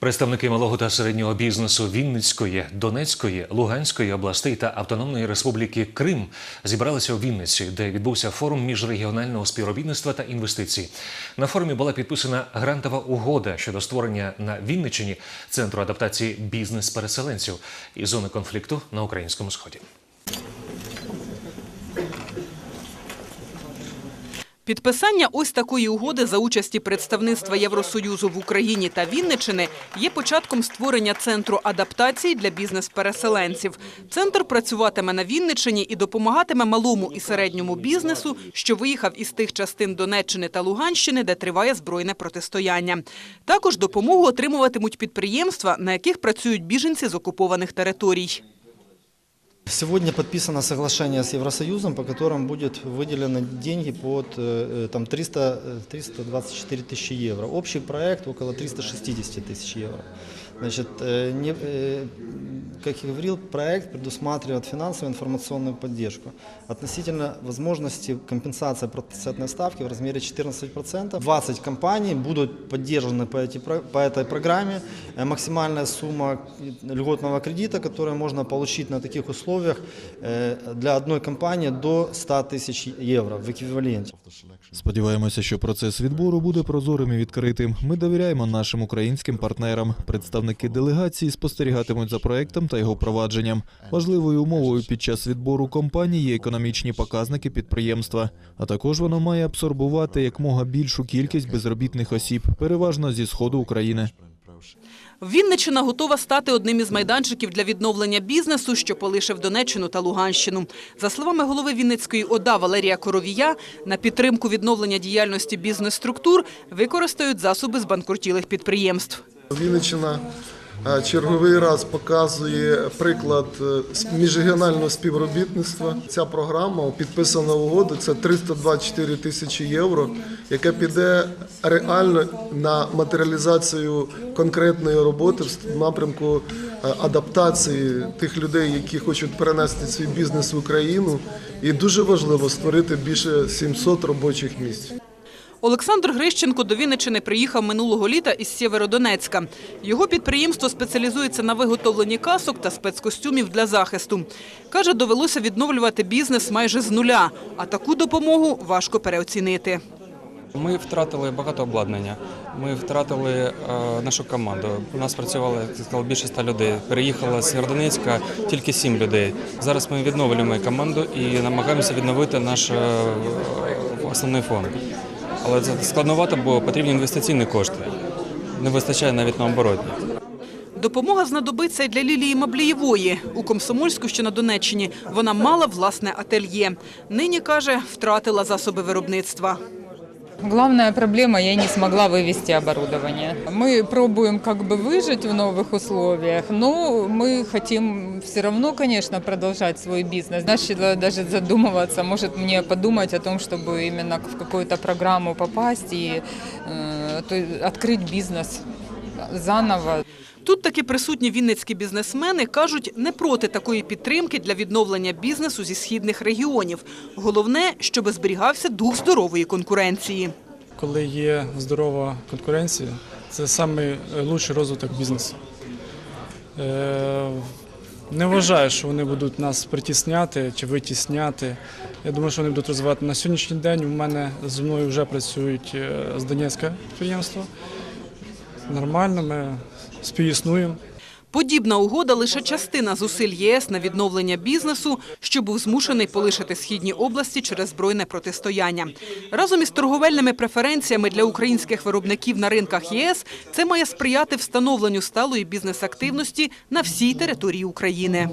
Представники малого та середнього бізнесу Вінницької, Донецької, Луганської областей та Автономної Республіки Крим зібралися у Вінниці, де відбувся форум міжрегіонального співробітництва та інвестицій. На форумі була підписана грантова угода щодо створення на Вінниччині центру адаптації бізнес-переселенців і зони конфлікту на українському сході. Підписання ось такої угоди за участі представництва Євросоюзу в Україні та Вінничини є початком створення центру адаптації для бізнес-переселенців. Центр працюватиме на Вінничині і допомагатиме малому і середньому бізнесу, що виїхав із тих частин Донеччини та Луганщини, де триває збройне протистояння. Також допомогу отримуватимуть підприємства, на яких працюють біженці з окупованих територій. Сегодня подписано соглашение с Евросоюзом, по которому будет выделены деньги под э, там, 300, э, 324 тысячи евро. Общий проект около 360 тысяч евро. Значит, э, не, э, как я говорил, проект предусматривает финансовую информационную поддержку. Относительно возможности компенсации процентной ставки в размере 14%. 20 компаний будут поддержаны по, эти, по этой программе. Э, Максимальная сумма льготного кредита, который можно получить на таких условиях э, для одной компании до 100 тысяч евро в эквиваленте. Сподіваємося, що процес відбору буде прозорим і відкритим. Ми довіряємо нашим українським партнерам. Представники делегації спостерігатимуть за проектом та його провадженням. Важливою умовою під час відбору компаній є економічні показники підприємства. А також воно має абсорбувати якмога більшу кількість безробітних осіб, переважно зі сходу України. Вінниччина готова стати одним із майданчиків для відновлення бізнесу, що полишив Донеччину та Луганщину. За словами голови Вінницької ОДА Валерія Коровія, на підтримку відновлення діяльності бізнес-структур використають засоби з банкрутілих підприємств. Вінниччина е, черговий раз показує приклад е, міжрегіонального співробітництва. Ця програма підписана угода. Це 324 тисячі євро, яка піде реально на матеріалізацію конкретної роботи в напрямку е, адаптації тих людей, які хочуть перенести свій бізнес в Україну. І дуже важливо створити більше 700 робочих місць. Олександр Грищенко до Вінниччини приїхав минулого літа із Сєвєродонецька. Його підприємство спеціалізується на виготовленні касок та спецкостюмів для захисту. Каже, довелося відновлювати бізнес майже з нуля, а таку допомогу важко переоцінити. Ми втратили багато обладнання. Ми втратили е, нашу команду. У нас працювало сказав, більше ста людей. Переїхало з Сєвєродонецька тільки сім людей. Зараз ми відновлюємо команду і намагаємося відновити наш е, основний фонд. Але це складновато, бо потрібні інвестиційні кошти. Не вистачає навіть на оборотні. Допомога знадобиться й для Лілії Маблієвої. У Комсомольську, що на Донеччині, вона мала власне ательє. Нині, каже, втратила засоби виробництва. Главная проблема, я не смогла вывести оборудование. Мы пробуем как бы выжить в новых условиях, но мы хотим все равно, конечно, продолжать свой бизнес. Начала даже задумываться, может мне подумать о том, чтобы именно в какую-то программу попасть и э, то есть открыть бизнес заново. Тут таки присутні вінницькі бізнесмени кажуть, не проти такої підтримки для відновлення бізнесу зі східних регіонів. Головне, щоб зберігався дух здорової конкуренції. Коли є здорова конкуренція, це найкращий розвиток бізнесу. Е, Не вважаю, що вони будуть нас притісняти чи витісняти. Я думаю, що вони будуть розвивати на сьогоднішній день. У мене зі мною вже працюють е, з Донецька підприємства. Нормально, ми співіснуємо. Подібна угода лише частина зусиль ЄС на відновлення бізнесу, що був змушений полишити східні області через збройне протистояння. Разом із торговельними преференціями для українських виробників на ринках ЄС це має сприяти встановленню сталої бізнес-активності на всій території України.